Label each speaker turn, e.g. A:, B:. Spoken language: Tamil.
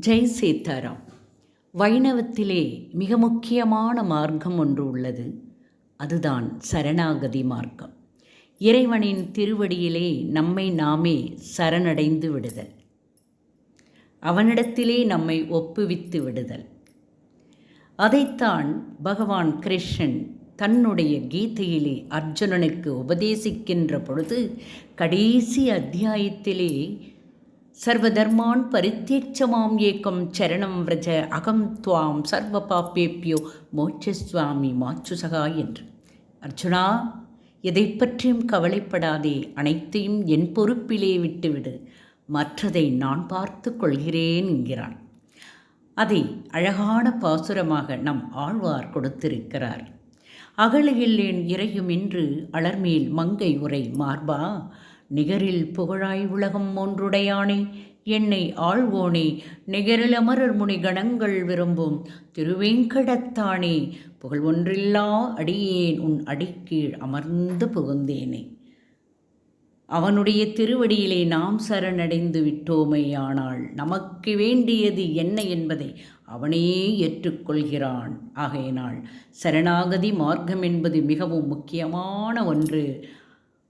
A: ஜெய் சீதாராம் வைணவத்திலே மிக முக்கியமான மார்க்கம் ஒன்று உள்ளது. அதுதான் சரணாகதி மார்க்கம். இறைவனின் திருவடியிலே நம்மை நாமே சரணடைந்து விடுதல். அவனிடத்திலே நம்மை ஒப்புவித்து விடுதல். அதைத்தான் பகவான் கிருஷ்ணன் தன்னுடைய கீதையிலே அர்ஜுனனுக்கு உபதேசிக்கின்ற பொழுது கடைசி அத்தியாயத்திலே சர்வதர்மான் பரித்தேட்சமாம் ஏக்கம் சரணம் விரஜ அகம் துவாம் சர்வ பாப்பேப்பியோ மோட்சஸ்வாமி மாச்சுசகா என்று. அர்ஜுனா எதை பற்றியும் கவலைப்படாதே அனைத்தையும் என் பொறுப்பிலே விட்டுவிடு. மற்றதை நான் பார்த்து கொள்கிறேன் என்கிறான். அதை அழகான பாசுரமாக நம் ஆழ்வார் கொடுத்திருக்கிறார். அகலையில்லேன் இறையும் என்று அலர்மேல் மங்கை உரை மார்பா நிகரில் புகழாய் உலகம் ஒன்றுடையானே என்னை ஆழ்வோனே நிகரில் அமரர் முனி கணங்கள் விரும்பும் திருவேங்கடத்தானே புகழ் ஒன்றில்லா அடியேன் உன் அடிக்கீழ் அமர்ந்து புகுந்தேனே. அவனுடைய திருவடியிலே நாம் சரணடைந்து விட்டோமேயானால் நமக்கு வேண்டியது என்ன என்பதை அவனே ஏற்றுக்கொள்கிறான். ஆகையினால் சரணாகதி மார்க்கம் என்பது மிகவும் முக்கியமான ஒன்று.